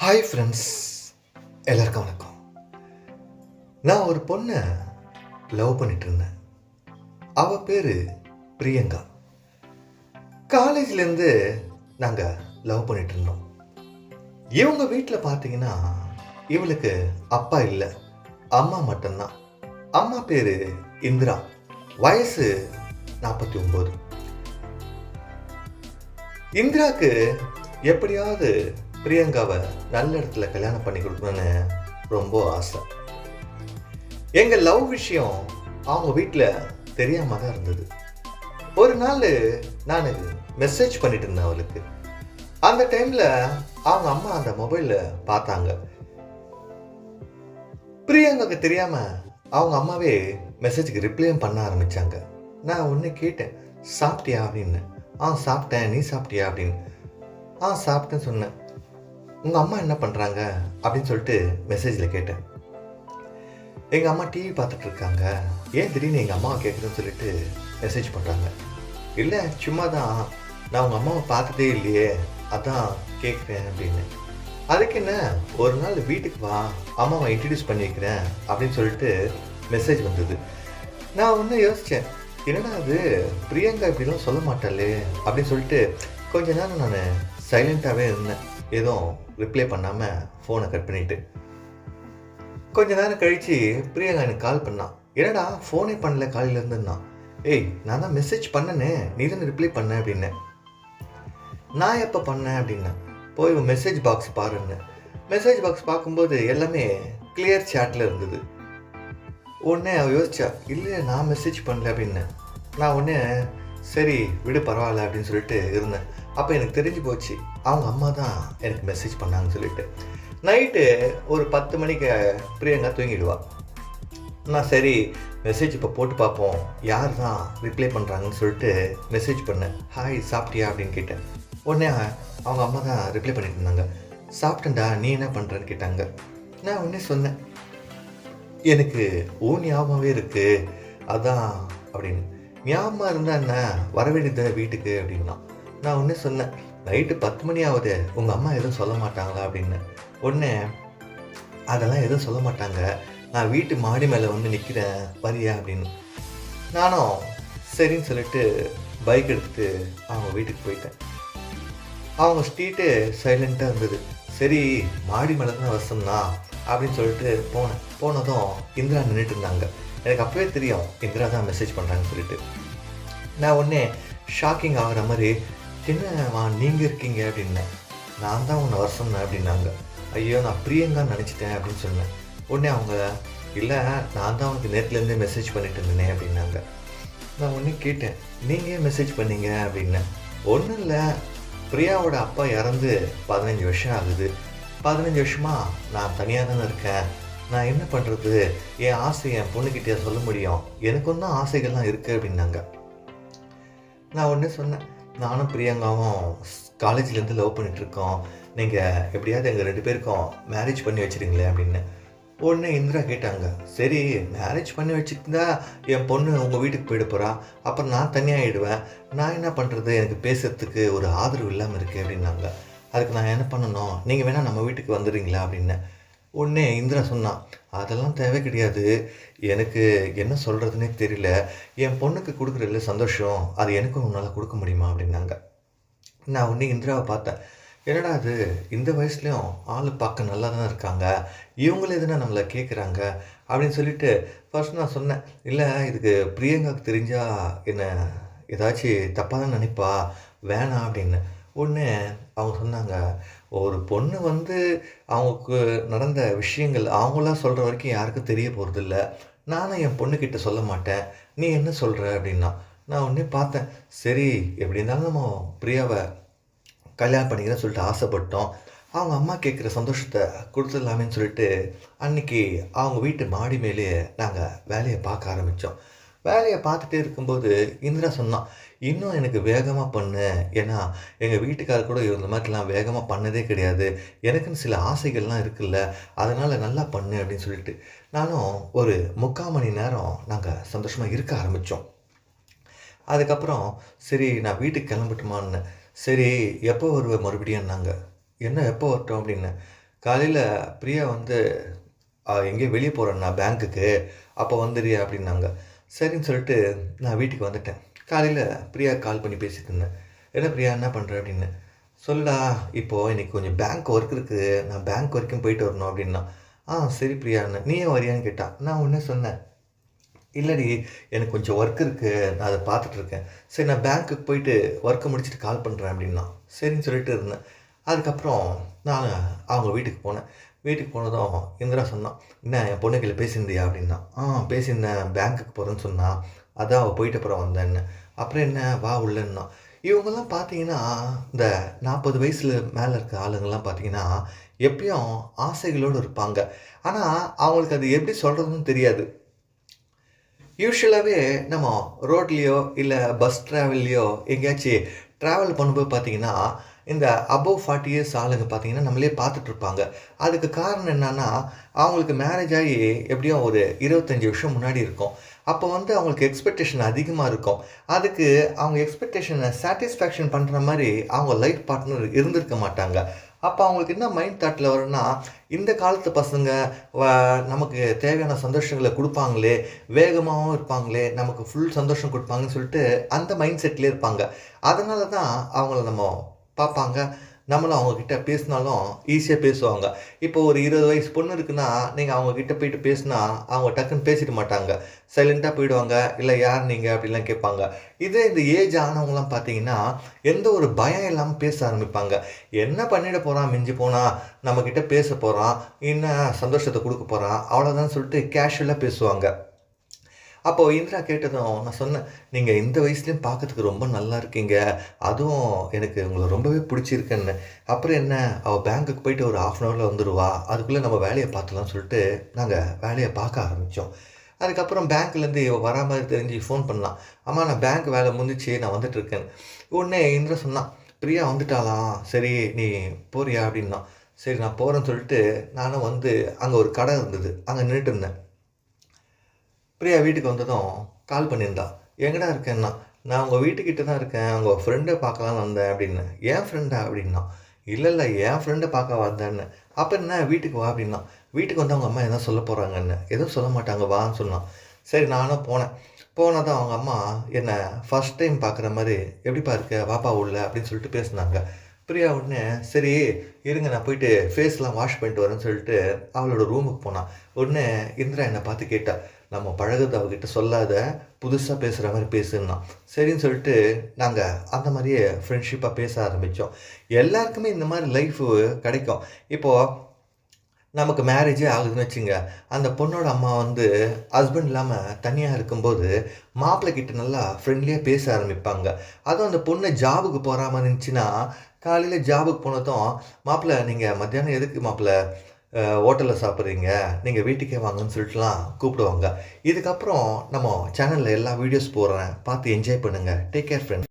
Hi friends எல்லாருக்கும் வணக்கம். நான் ஒரு பொண்ணை லவ் பண்ணிட்டு இருந்தேன். அவ பேர் பிரியங்கா. காலேஜ்லேருந்து நாங்கள் லவ் பண்ணிட்டு இருந்தோம். இவங்க வீட்டில் பார்த்தீங்கன்னா இவளுக்கு அப்பா இல்லை. அம்மா மட்டும்தான். அம்மா பேர் இந்திரா. வயசு நாற்பத்தி ஒம்பது. இந்திராக்கு எப்படியாவது பிரியங்காவை நல்ல இடத்துல கல்யாணம் பண்ணி கொடுக்கணும்னு ரொம்ப ஆசை. எங்கள் லவ் விஷயம் அவங்க வீட்டில் தெரியாமல் தான் இருந்தது. ஒரு நாள் நான் மெசேஜ் பண்ணிட்டு இருந்தேன் அவளுக்கு. அந்த டைமில் அவங்க அம்மா அந்த மொபைலில் பார்த்தாங்க. பிரியங்காவுக்கு தெரியாமல் அவங்க அம்மாவே மெசேஜுக்கு ரிப்ளையும் பண்ண ஆரம்பிச்சாங்க. நான் ஒன்று கேட்டேன் சாப்பிட்டியா? அப்படின்னு. ஆ சாப்பிட்டேன். நீ சாப்பிட்டியா? அப்படின்னு. ஆ சாப்பிட்டேன்னு சொன்னேன். உங்கள் அம்மா என்ன பண்ணுறாங்க அப்படின்னு சொல்லிட்டு மெசேஜில் கேட்டேன். எங்கள் அம்மா டிவி பார்த்துட்டு இருக்காங்க. ஏன் திடீர்னு எங்கள் அம்மாவை கேட்குறேன்னு சொல்லிட்டு மெசேஜ் பண்ணுறாங்க இல்லை சும்மா தான் நான் உங்கள் அம்மாவை பார்த்ததே இல்லையே. அதான் கேட்குறேன் அப்படின்னு. அதுக்கு என்ன? ஒரு நாள் வீட்டுக்கு வா. அம்மாவை இன்ட்ரடியூஸ் பண்ணி வைக்கிறேன் அப்படின்னு சொல்லிட்டு மெசேஜ் வந்தது. நான் ஒன்று யோசித்தேன் என்னடா அது? பிரியங்கா இப்படிலாம் சொல்ல மாட்டாளே அப்படின்னு சொல்லிட்டு கொஞ்ச நேரம் நான் சைலண்ட்டாகவே இருந்தேன். எதுவும் ரிப்ளை பண்ணாமல் ஃபோனை கட் பண்ணிட்டு. கொஞ்ச நேரம் கழித்து பிரியங்கா எனக்கு கால் பண்ணான் என்னடா ஃபோனே பண்ணல காலையிலேருந்துன்னா ஏய் நான் தான் மெசேஜ் பண்ணனே. நீ தானே ரிப்ளை பண்ண? அப்படின்னேன். நான் எப்போ பண்ணேன்? அப்படின்னா போய் மெசேஜ் பாக்ஸ் பாருன்னு. மெசேஜ் பாக்ஸ் பார்க்கும்போது எல்லாமே கிளியர் சேட்டில் இருந்தது. உடனே அவள் யோசிச்சா இல்லை நான் மெசேஜ் பண்ணல. அப்படின்னு. நான் உடனே சரி விடு பரவாயில்ல அப்படின்னு சொல்லிட்டு இருந்தேன். அப்போ எனக்கு தெரிஞ்சு போச்சு. அவங்க அம்மா தான் எனக்கு மெசேஜ் பண்ணாங்கன்னு சொல்லிட்டு. நைட்டு ஒரு பத்து மணிக்கு பிரியங்கா தூங்கிடுவா. நான் சரி மெசேஜ் இப்போ போட்டு பார்ப்போம் யார் தான் ரிப்ளை பண்ணுறாங்கன்னு சொல்லிட்டு மெசேஜ் பண்ணேன். ஹாய் சாப்பிட்டியா? அப்படின்னு கேட்டேன். உடனே அவங்க அம்மா தான் ரிப்ளை பண்ணிட்டு இருந்தாங்க. சாப்பிட்டேன்டா நீ என்ன பண்ணுறேன்னு கேட்டாங்க. நான் உடனே சொன்னேன். எனக்கு ஓ ஞாபகமாகவே இருக்குது அதான் அப்படின்னு. ஞாபகமாக இருந்தா என்ன? வர வேண்டியது வீட்டுக்கு? அப்படின்னா. நான் ஒன்று சொன்னேன். நைட்டு பத்து மணி ஆகுது. உங்கள் அம்மா எதுவும் சொல்ல மாட்டாங்களா அப்படின்னு. உடனே அதெல்லாம் எதுவும் சொல்ல மாட்டாங்க. நான் வீட்டு மாடி மேலே வந்து நிற்கிறேன் வரியா? அப்படின்னு. நானும் சரின்னு சொல்லிட்டு பைக் எடுத்துட்டு அவங்க வீட்டுக்கு போயிட்டேன். அவங்க ஸ்ட்ரீட்டு சைலண்ட்டாக இருந்தது. சரி மாடி மேலே தான் வசம்னா? அப்படின்னு சொல்லிட்டு போனேன். போனதும் இந்திரா நின்றுட்டு இருந்தாங்க. எனக்கு அப்பவே தெரியும் இந்திரா தான் மெசேஜ் பண்ணுறாங்கன்னு சொல்லிட்டு. நான் உடனே ஷாக்கிங் ஆகிற மாதிரி என்னம்மா நீங்கள் இருக்கீங்க அப்படின்னேன் நான் தான் உன்னை வர சொன்னேன் அப்படின்னாங்க. ஐயோ நான் பிரியங்கான்னு நினச்சிட்டேன் அப்படின்னு சொன்னேன். உடனே அவங்க இல்லை நான் தான் உனக்கு நேற்றுலேருந்தே மெசேஜ் பண்ணிட்டு இருந்தேனே அப்படின்னாங்க. நான் ஒன்று கேட்டேன் நீங்கள் மெசேஜ் பண்ணீங்க? அப்படின்னேன் ஒன்றும் இல்லை. பிரியாவோட அப்பா இறந்து பதினஞ்சு வருஷம் ஆகுது. பதினஞ்சு வருஷமா நான் தனியாக தானே இருக்கேன். நான் என்ன பண்ணுறது என் ஆசை என் பொண்ணுக்கிட்டே சொல்ல முடியும். எனக்கு ஒன்றும் ஆசைகள்லாம் இருக்குது அப்படின்னாங்க. நான் ஒன்று சொன்னேன் நானும் பிரியங்காவும் காலேஜ்லேருந்து லவ் பண்ணிகிட்ருக்கோம் நீங்கள் எப்படியாவது எங்கள் ரெண்டு பேருக்கும் மேரேஜ் பண்ணி வச்சுருங்களேன் அப்படின்னு. உடனே இந்திரா கேட்டாங்க சரி மேரேஜ் பண்ணி வச்சுருந்தா என் பொண்ணு உங்கள் வீட்டுக்கு போயிட போகிறா அப்புறம் நான் தனியாகிடுவேன் நான் என்ன பண்ணுறது எனக்கு பேசுகிறதுக்கு ஒரு ஆதரவு இல்லாமல் இருக்குது அப்படின்னாங்க. அதுக்கு நான் என்ன பண்ணணும்? நீங்கள் வேணால் நம்ம வீட்டுக்கு வந்துடுறீங்களா அப்படின்னு. உடனே இந்திரா சொன்னான். அதெல்லாம் தேவை கிடையாது. எனக்கு என்ன சொல்கிறதுனே தெரியல. என் பொண்ணுக்கு கொடுக்குறதுல சந்தோஷம். அது எனக்கும் உன்னால் கொடுக்க முடியுமா? அப்படின்னாங்க. நான் உடனே இந்திராவை பார்த்தேன். என்னடா அது இந்த வயசுலேயும் ஆள் பார்க்க நல்லா தான் இருக்காங்க? இவங்களே எதுனா நம்மளை கேட்குறாங்க அப்படின்னு சொல்லிட்டு ஃபர்ஸ்ட் நான் சொன்னேன். இல்லை இதுக்கு பிரியங்காவுக்கு தெரிஞ்சால் என்ன ஏதாச்சும் தப்பாக தான் நினைப்பா? வேணாம் அப்படின்னு. உடனே அவங்க சொன்னாங்க. ஒரு பொண்ணு வந்து அவங்களுக்கு நடந்த விஷயங்கள் அவங்களாம் சொல்கிற வரைக்கும் யாருக்கும் தெரிய போகிறதில்ல நானும் என் பொண்ணுக்கிட்ட சொல்ல மாட்டேன். நீ என்ன சொல்கிற அப்படின்னா நான் உடனே பார்த்தேன். சரி எப்படி இருந்தாலும் நம்ம பிரியாவை கல்யாணம் பண்ணிக்கிறேன்னு சொல்லிட்டு ஆசைப்பட்டோம். அவங்க அம்மா கேட்குற சந்தோஷத்தை கொடுத்துடலாமேன்னு சொல்லிட்டு அன்னைக்கு அவங்க வீட்டு மாடி மேலேயே நாங்கள் வேலையை பார்க்க ஆரம்பித்தோம் வேலையை பார்த்துட்டே இருக்கும்போது இந்திரா சொன்னான் இன்னும் எனக்கு வேகமாக பண்ணு. ஏன்னா எங்கள் வீட்டுக்காரர் கூட இந்த மாதிரிலாம் வேகமாக பண்ணதே கிடையாது. எனக்குன்னு சில ஆசைகள்லாம் இருக்குல்ல. அதனால் நல்லா பண்ணு அப்படின்னு சொல்லிட்டு. நானும் ஒரு முக்கால் மணி நேரம் நாங்கள் சந்தோஷமாக இருக்க ஆரம்பித்தோம் அதுக்கப்புறம் சரி நான் வீட்டுக்கு கிளம்பட்டுமான்னு. சரி எப்போ வருவேன் மறுபடியும்னாங்க என்ன எப்போ வரட்டும்? அப்படின்னு. காலையில் பிரியா வந்து எங்கேயோ வெளியே போகிறேண்ணா பேங்க்குக்கு. அப்போ வந்துடுறியா அப்படின்னாங்க. சரின்னு சொல்லிட்டு நான் வீட்டுக்கு வந்துட்டேன். காலையில் பிரியா கால் பண்ணி பேசிட்டு இருந்தேன். என்ன பிரியா என்ன பண்ணுற அப்படின்னு. சொல்லுடா இப்போது இன்றைக்கி கொஞ்சம் பேங்க் ஒர்க் இருக்குது நான் பேங்க் வரைக்கும் போயிட்டு வரணும் அப்படின்னா. ஆ சரி பிரியான்னு நீயே வரியான்னு கேட்டான் நான் ஒன்றே சொன்னேன். இல்லடி எனக்கு கொஞ்சம் ஒர்க் இருக்குது நான் அதை பார்த்துட்டு இருக்கேன். சரி நான் பேங்க்குக்கு போயிட்டு ஒர்க்கை முடிச்சுட்டு கால் பண்ணுறேன் அப்படின்னா. சரின்னு சொல்லிட்டு இருந்தேன். அதுக்கப்புறம் நான் அவங்க வீட்டுக்கு போனேன். வீட்டுக்கு போனதும் இந்திரா சொன்னான் என்ன என் பொண்ணுகளை பேசியிருந்தியா? அப்படின்னா ஆ பேசியிருந்தேன் பேங்க்குக்கு போகிறேன்னு சொன்னான் அதான் அவள் போயிட்டு அப்புறம் வந்தேன்னு. அப்புறம் என்ன? வா உள்ளன்னா. இவங்கெல்லாம் பார்த்தீங்கன்னா இந்த நாற்பது வயசில் மேலே இருக்க ஆளுங்கள்லாம் பார்த்தீங்கன்னா எப்பயும் ஆசைகளோடு இருப்பாங்க. ஆனால் அவங்களுக்கு அது எப்படி சொல்கிறதுன்னு தெரியாது. யூஸ்வலாகவே நம்ம ரோட்லேயோ இல்லை பஸ் ட்ராவல்லையோ எங்கேயாச்சும் ட்ராவல் பண்ணும்போது பார்த்தீங்கன்னா இந்த அபவ் ஃபார்ட்டி இயர்ஸ் ஆளுங்க பார்த்தீங்கன்னா நம்மளே பார்த்துட்ருப்பாங்க அதுக்கு காரணம் என்னன்னா அவங்களுக்கு மேரேஜ் ஆகி எப்படியும் ஒரு இருபத்தஞ்சி வருஷம் முன்னாடி இருக்கும். அப்போ வந்து அவங்களுக்கு எக்ஸ்பெக்டேஷன் அதிகமாக இருக்கும். அதுக்கு அவங்க எக்ஸ்பெக்டேஷனை சாட்டிஸ்ஃபேக்ஷன் பண்ணுற மாதிரி அவங்க லைஃப் பார்ட்னர் இருந்திருக்க மாட்டாங்க. அப்போ அவங்களுக்கு என்ன மைண்ட் தாட்டில் வரும்னா இந்த காலத்து பசங்க வ- நமக்கு தேவையான சந்தோஷங்களை கொடுப்பாங்களே வேகமாகவும் இருப்பாங்களே நமக்கு ஃபுல் சந்தோஷம் கொடுப்பாங்கன்னு சொல்லிட்டு அந்த மைண்ட் செட்லேயே இருப்பாங்க. அதனால தான் அவங்கள நம்ம பார்ப்பாங்க. நம்மளும் அவங்கக்கிட்ட பேசினாலும் ஈஸியாக பேசுவாங்க. இப்போ ஒரு இருபது வயசு பொண்ணு இருக்குன்னா நீங்கள் அவங்கக்கிட்ட போயிட்டு பேசினா அவங்க டக்குன்னு பேசிட மாட்டாங்க. சைலண்ட்டாக போயிடுவாங்க. இல்லை யார் நீங்கள் அப்படிலாம் கேட்பாங்க. இதே இந்த ஏஜ் ஆனவங்களாம் பார்த்தீங்கன்னா எந்த ஒரு பயம் இல்லாமல் பேச ஆரம்பிப்பாங்க. என்ன பண்ணிட போகிறான் மிஞ்சி போனால் நம்மக்கிட்ட பேச போகிறான் என்ன சந்தோஷத்தை கொடுக்க போகிறான் அவ்வளோதான் சொல்லிட்டு கேஷுவலாக பேசுவாங்க. அப்போ இந்திரா கேட்டதும் நான் சொன்னேன் நீங்கள் இந்த வயசுலேயும் பார்க்கறதுக்கு ரொம்ப நல்லா இருக்கீங்க. அதுவும் எனக்கு உங்களை ரொம்பவே பிடிச்சிருக்குன்னு. அப்புறம் என்ன அவள் பேங்க்குக்கு போயிட்டு ஒரு ஆஃப் அன் ஹவரில் வந்துடுவா அதுக்குள்ளே நம்ம வேலையை பார்த்துலாம் சொல்லிட்டு நாங்கள் வேலையை பார்க்க ஆரம்பித்தோம் அதுக்கப்புறம் பேங்க்லேருந்து இவ வரா மாதிரி தெரிஞ்சு ஃபோன் பண்ணலாம் அம்மா நான் பேங்க் வேலை முடிஞ்சிச்சு நான் வந்துட்டுருக்கேன் உடனே இந்திரா சொன்னான் பிரியா வந்துட்டாலாம் சரி நீ போறியா? அப்படின்னா சரி நான் போகிறேன்னு சொல்லிட்டு நானும் வந்து அங்கே ஒரு கடை இருந்தது. அங்கே நின்றுட்டு இருந்தேன். பிரியா வீட்டுக்கு வந்ததும் கால் பண்ணியிருந்தா. எங்கடா இருக்கேன்னா? நான் உங்கள் வீட்டுக்கிட்ட தான் இருக்கேன். உங்கள் ஃப்ரெண்டை பார்க்கலாம் வந்தேன். அப்படின்னு. ஏன் ஃப்ரெண்டா அப்படின்னா. இல்லை இல்லை. என் ஃப்ரெண்டை பார்க்க வந்தேன்னு. அப்போ என்ன? வீட்டுக்கு வா. அப்படின்னா. வீட்டுக்கு வந்து அவங்க அம்மா எதுவும் சொல்ல போகிறாங்கன்னு எதுவும் சொல்ல மாட்டாங்க. வான்னு சொன்னான் சரி நானும் போனேன். போனதான் அவங்க அம்மா என்னை ஃபர்ஸ்ட் டைம் பார்க்குற மாதிரி எப்படிப்பா இருக்க? வாப்பா உள்ள? அப்படின்னு சொல்லிட்டு பேசினாங்க. பிரியா உடனே சரி இருங்க. நான் போயிட்டு ஃபேஸ்லாம் வாஷ் பண்ணிட்டு வரேன்னு சொல்லிட்டு அவளோட ரூமுக்கு போனான் உடனே இந்திரா என்னை பார்த்து கேட்டா நம்ம பழகுறது அவகிட்ட சொல்லாத புதுசாக பேசுகிற மாதிரி பேசுன்னா சரின்னு சொல்லிட்டு நாங்கள் அந்த மாதிரியே ஃப்ரெண்ட்ஷிப்பாக பேச ஆரம்பித்தோம் எல்லாருக்குமே இந்த மாதிரி லைஃபு கிடைக்கும். இப்போது நமக்கு மேரேஜே ஆகுதுன்னு வச்சுங்க அந்த பொண்ணோட அம்மா வந்து ஹஸ்பண்ட் இல்லாமல் தனியாக இருக்கும்போது மாப்பிள்ளை கிட்ட நல்லா ஃப்ரெண்ட்லியாக பேச ஆரம்பிப்பாங்க. அதுவும் அந்த பொண்ணு ஜாபுக்கு போகிற மாதிரி இருந்துச்சுன்னா காலையில் ஜாபுக்கு போனதும் மாப்பிள்ளை நீங்கள் மத்தியானம் எதுக்கு மாப்பிள்ளை ஹோட்டலில் சாப்பிட்றீங்க நீங்கள் வீட்டுக்கே வாங்கன்னு சொல்லிட்டுலாம் கூப்பிடுவாங்க. இதுக்கப்புறம் நம்ம சேனலில் எல்லா வீடியோஸ் போடுறேன். பார்த்து என்ஜாய் பண்ணுங்கள் டேக் கேர் ஃப்ரெண்ட்ஸ்